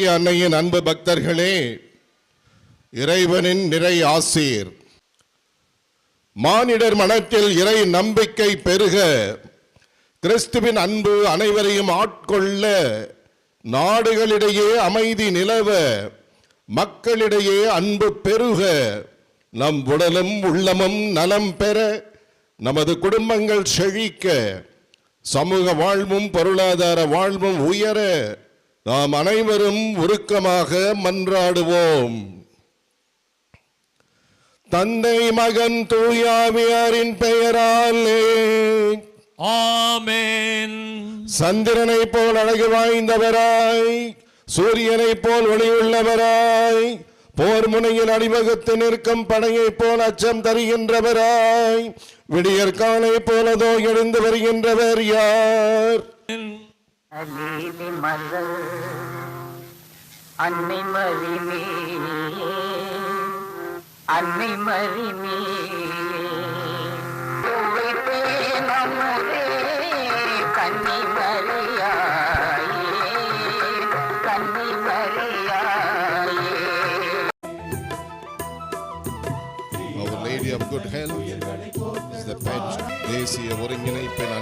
பாக்கிய அன்னையின் அன்பு பக்தர்களே இறைவனின் நிறை ஆசீர். மானிடர் மனத்தில் இறை நம்பிக்கை பெருக கிறிஸ்துவின் அன்பு அனைவரையும் ஆட்கொள்ள நாடுகளிடையே அமைதி நிலவ மக்களிடையே அன்பு பெருக. நம் உடலும் உள்ளமும் நலம் பெற நமது குடும்பங்கள் செழிக்க சமூக வாழ்வும் பொருளாதார வாழ்வும் உயர நாம் அனைவரும் உருக்கமாக மன்றாடுவோம். தந்தை மகன் தூயாவியாரின் பெயராலே ஆமென். சந்திரனை போல் அழகு வாய்ந்தவராய் சூரியனை போல் ஒளியுள்ளவராய் போர் முனையில் அணிவகுத்து நிற்கும் படையைப் போல் அச்சம் தருகின்றவராய் விடியற்காலை போலதோ எழுந்து வருகின்றவர் யார்? அலீலி மலர் அன்னை மறிமே அன்னை மறிமே நமரே கன்னி மறியாயே கன்னி மறியாயே Our Lady of Good Health is the pet தேசிய ஒருங்கிணைப்பின்